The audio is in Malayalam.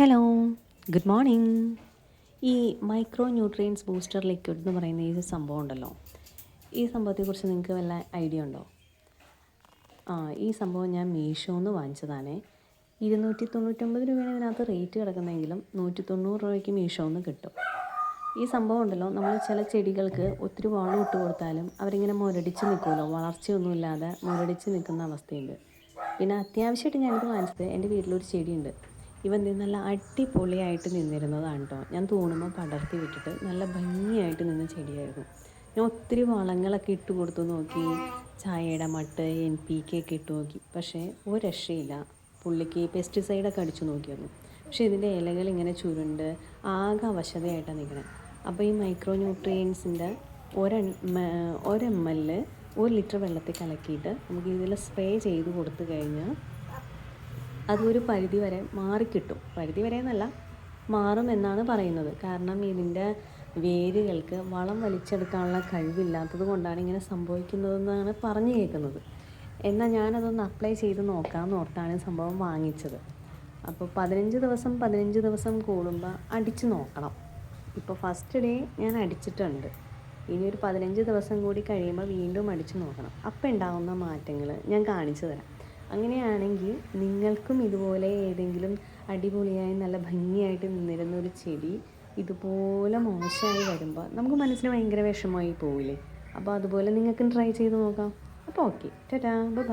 ഹലോ ഗുഡ് മോർണിംഗ് ഈ മൈക്രോ ന്യൂട്രിയൻസ് ബൂസ്റ്റർ ലിക്വിഡ് എന്ന് പറയുന്ന ഈ സംഭവം ഉണ്ടല്ലോ. ഈ സംഭവത്തെക്കുറിച്ച് നിങ്ങൾക്ക് വല്ല ഐഡിയ ഉണ്ടോ? ആ ഈ സംഭവം ഞാൻ മീഷോ എന്ന് വാങ്ങിച്ചതാണേ. ഇരുന്നൂറ്റി തൊണ്ണൂറ്റൊമ്പത് രൂപയാണ് ഇതിനകത്ത് റേറ്റ് കിടക്കുന്നതെങ്കിലും നൂറ്റി തൊണ്ണൂറ് രൂപയ്ക്ക് മീഷോ എന്ന് കിട്ടും. ഈ സംഭവം ഉണ്ടല്ലോ. നമ്മൾ ചില ചെടികൾക്ക് ഒത്തിരി വളം ഇട്ട് കൊടുത്താലും അവരിങ്ങനെ മുരടിച്ച് നിൽക്കുമല്ലോ. വളർച്ചയൊന്നുമില്ലാതെ മുരടിച്ച് നിൽക്കുന്ന അവസ്ഥയുണ്ട്. പിന്നെ അത്യാവശ്യമായിട്ട് ഞാനിത് വാങ്ങിച്ചത് എന്റെ വീട്ടിലൊരു ചെടിയുണ്ട്. ഇവൻ നല്ല അടിപൊളിയായിട്ട് നിന്നിരുന്നതാണ് കേട്ടോ ഞാൻ തൂണുമ്പോൾ പടർത്തി വിട്ടിട്ട് നല്ല ഭംഗിയായിട്ട് നിന്ന ചെടിയായിരുന്നു. ഞാൻ ഒത്തിരി വളങ്ങളൊക്കെ ഇട്ട് കൊടുത്തു നോക്കി. ചായയുടെ മട്ട് എൻ പി കെ ഒക്കെ ഇട്ട് നോക്കി. പക്ഷേ ഒരു രക്ഷയില്ല. പുള്ളിക്ക് പെസ്റ്റിസൈഡൊക്കെ അടിച്ചു നോക്കിയിരുന്നു. പക്ഷേ ഇതിന്റെ ഇലകൾ ഇങ്ങനെ ചുരുണ്ട് ആകെ അവശതയായിട്ടാണ് നിൽക്കണേ. അപ്പോൾ ഈ മൈക്രോ ന്യൂട്രിയൻസിന്റെ ഒരെണ് ഒരു എൽ ഒരു ലിറ്റർ വെള്ളത്തിൽ കലക്കിയിട്ട് നമുക്ക് ഇതിൽ സ്പ്രേ ചെയ്ത് കൊടുത്തു കഴിഞ്ഞാൽ അതൊരു പരിധി വരെ മാറിക്കിട്ടും. പരിധി വരെ എന്നല്ല മാറും എന്നാണ് പറയുന്നത്. കാരണം ഇതിന്റെ വേരുകൾക്ക് വളം വലിച്ചെടുക്കാനുള്ള കഴിവില്ലാത്തത് കൊണ്ടാണ് ഇങ്ങനെ സംഭവിക്കുന്നതെന്നാണ് പറഞ്ഞു കേൾക്കുന്നത്. എന്നാൽ ഞാനതൊന്ന് അപ്ലൈ ചെയ്ത് നോക്കാമെന്ന് ഓർത്താണ് സംഭവം വാങ്ങിച്ചത്. അപ്പോൾ പതിനഞ്ച് ദിവസം പതിനഞ്ച് ദിവസം കൂടുമ്പോൾ അടിച്ച് നോക്കണം. ഇപ്പോൾ ഫസ്റ്റ് ഡേ ഞാൻ അടിച്ചിട്ടുണ്ട്. ഇനി ഒരു പതിനഞ്ച് ദിവസം കൂടി കഴിയുമ്പോൾ വീണ്ടും അടിച്ച് നോക്കണം. അപ്പോൾ ഉണ്ടാകുന്ന മാറ്റങ്ങൾ ഞാൻ കാണിച്ചു തരാം. അങ്ങനെയാണെങ്കിൽ നിങ്ങൾക്കും ഇതുപോലെ ഏതെങ്കിലും അടിപൊളിയായി നല്ല ഭംഗിയായിട്ട് നിന്നിരുന്ന ഒരു ചെടി ഇതുപോലെ മോശമായി വരുമ്പോൾ നമുക്ക് മനസ്സിന് ഭയങ്കര വിഷമമായി പോവില്ലേ? അപ്പോൾ അതുപോലെ നിങ്ങൾക്കും ട്രൈ ചെയ്ത് നോക്കാം. അപ്പോൾ ഓക്കെ ടാറ്റാ ബൈ